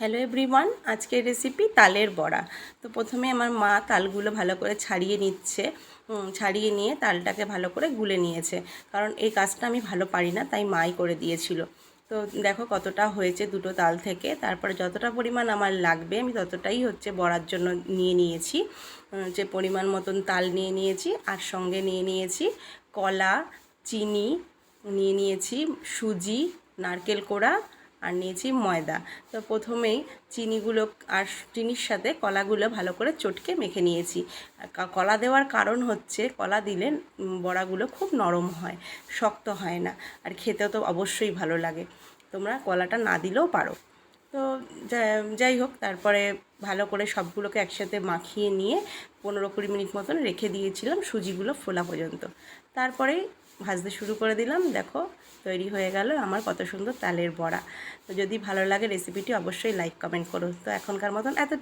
Hello everyone আজকের recipe তালের বড়া। তো প্রথমে আমার মা তালগুলো ভালো করে ছাড়িয়ে নিচ্ছে। ছাড়িয়ে নিয়ে তালটাকে ভালো করে গুলে নিয়েছে। কারণ এই কাজটা আমি ভালো পারি না, তাই মাই করে দিয়েছিল। তো দেখো কতটা হয়েছে দুটো তাল থেকে। তারপরে যতটা পরিমাণ আমার লাগবে, আমি ততটাই হচ্ছে বড়ার জন্য নিয়ে নিয়েছি। যে পরিমাণ মতন তাল নিয়ে নিয়েছি, আর সঙ্গে নিয়ে নিয়েছি কলা, চিনি, নিয়ে নিয়েছি সুজি, নারকেল কোড়া আর নিয়েছি ময়দা। তো প্রথমেই চিনিগুলো আর চিনির সাথে কলাগুলো ভালো করে চটকে মেখে নিয়েছি। কলা দেওয়ার কারণ হচ্ছে কলা দিলে বড়াগুলো খুব নরম হয়, শক্ত হয় না, আর খেতেও তো অবশ্যই ভালো লাগে। তোমরা কলাটা না দিলেও পারো। তো যাই হোক, তারপরে ভালো করে সবগুলোকে একসাথে মাখিয়ে নিয়ে পনেরো কুড়ি মিনিট মতন রেখে দিয়েছিলাম সুজিগুলো ফোলা পর্যন্ত। তারপরেই ভাজতে শুরু করে দিলাম। দেখো, তৈরি হয়ে গেল আমার কত সুন্দর তালের বড়া। তো যদি ভালো লাগে রেসিপিটি অবশ্যই লাইক কমেন্ট করো। তো এখনকার মতন এত